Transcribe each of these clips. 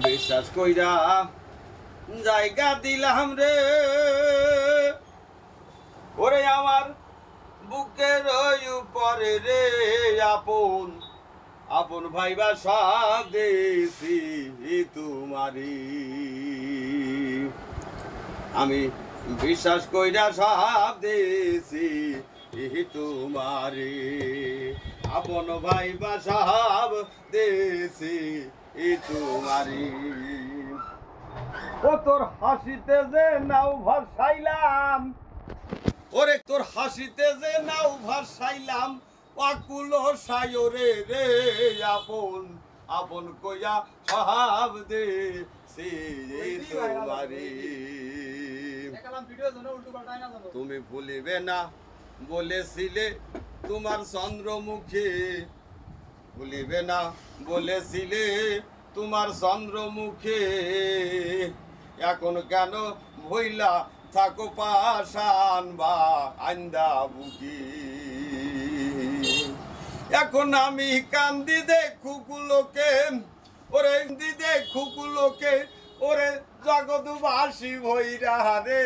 বিশ্বাস কইরা জায়গা দিলাম রে। ওরে আমার বুকের উপরে রে আপন আপন ভাইবা সব দেশি তোমারি আমি বিশ্বাস কইরা সব দেশি তোমারি আপন ভাইবা সব দেশি তোমারি ও তোর হাসিতে যে নাও ভাসাইলাম। ওরে তোর হাসিতে যে নাও ভাসাইলাম পাকুল সায়রে রে আপন আপন কইয়া সহাব দে সে তোমারি তুমি ভুলিবে না বলেছিলে তোমার চন্দ্রমুখী ভুলিবে না, বলেছিলে তোমার চন্দ্রমুখে। এখন কেন ভইলা থাকো পাশান বা আন্দা বুকি? এখন আমি কান্দি দে দেখুকুলোকে ওরে কান্দি দেখুকুলোকে ওরে জগৎবাসী ভৈরা রে।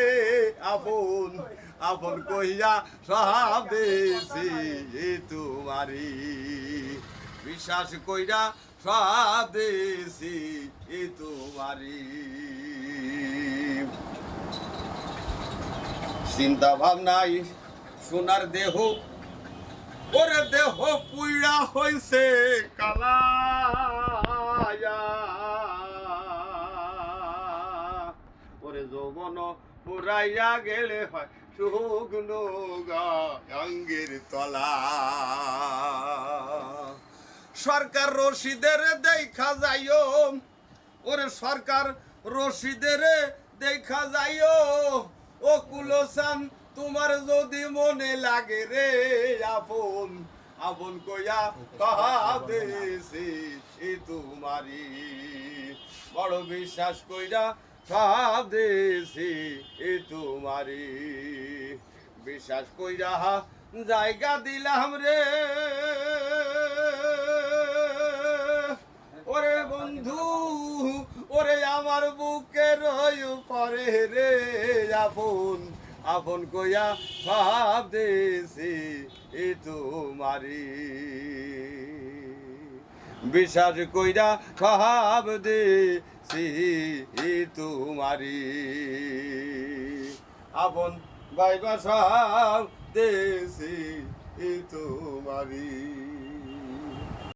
আপন আপন কইয়া সহাব দেশি তোমারি বিশ্বাস কইরা সব দেশি তোমারি চিন্তা ভাবনাই সোনার দেহ, ওরে দেহ পুইড়া হইছে কালায়া। ওরে যৌবন পুরাইয়া গেলে হয় শুকনো গাঙ্গের তলা। সরকার রশিদের দেখা যাইও, ওরে সরকার রশিদের দেখা যাইও। ও কুলসান, তোমার যদি মনে লাগে রে আপন আপন কইয়া কাহা দেশে এ তোমারি বড় বিশ্বাস কইরা এ তোমারি বিশ্বাস কইরা জায়গা দিলাম রে। ওরে বন্ধু, ওরে আমার বুকের পরে রে আপন। আপন কইয়া ভাব দেশে এ তোমারি বিশ্বাস কইরা ভাব দে এ তোমারি আপন ভাইবা সব দেশে তোমারি